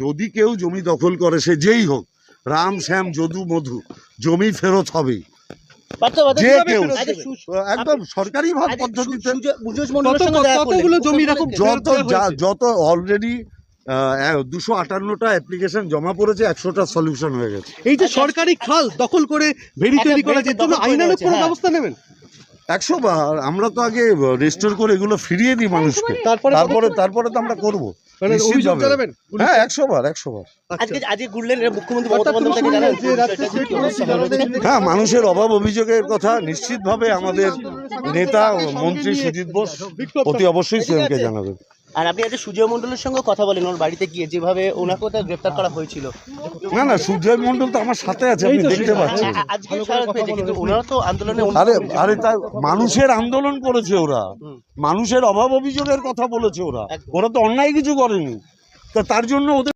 যদি কেউ জমি দখল করে সে যেই হোক রাম শ্যাম যদু মধু জমি ফেরত হবেই যে কেউ। একদম সরকারি ভাব পদ্ধতিতে জমি এরকম যত। যত অলরেডি দুশো আটান্নটা অ্যাপ্লিকেশন জমা পড়েছে একশোটা সলিউশন হয়ে গেছে। এই যে সরকারি খাল দখল করে ভেড়ি তৈরি করা যে তোমরা রয়েছে, কোনো হ্যাঁ। ব্যবস্থা নেবেন? একশো বার আমরা তো আগে রেস্টোর করে এগুলো ফিরিয়ে দিই মানুষকে। তারপরে তারপরে তারপরে তো আমরা করব। অভিযোগ। জানাবেন হ্যাঁ একশো বার একশো বার। আজকে আজকে ঘুরলেন মুখ্যমন্ত্রী মমতা অর্থাৎ তুমি বন্দ্যোপাধ্যায়কে শুনলে জানালেন যে রাস্তায় বিষয়টা কি অবস্থা হয়েছে? হ্যাঁ মানুষের অভাব অভিযোগের কথা নিশ্চিতভাবে আমাদের নেতা ও মন্ত্রী সুজিত বোস অতি অবশ্যই সিএমকে জানাবেন আর আপনি আজকে সুজয় মণ্ডলের সঙ্গে কথা বলেন ওর বাড়িতে গিয়ে যেভাবে ওনাকেও তার গ্রেফতার করা হয়েছিল। না না মণ্ডল তো আমার সাথে আছে আপনি দেখতে পাচ্ছেন আজকে সারা পেয়েছে কিন্তু ওনারা তো আন্দোলনে আরে আরে মানুষের আন্দোলন করেছে ওরা। মানুষের অভাব অভিযোগের কথা বলেছে ওরা। ওরা তো অন্যায় কিছু করেনি। তা তার জন্য ওদের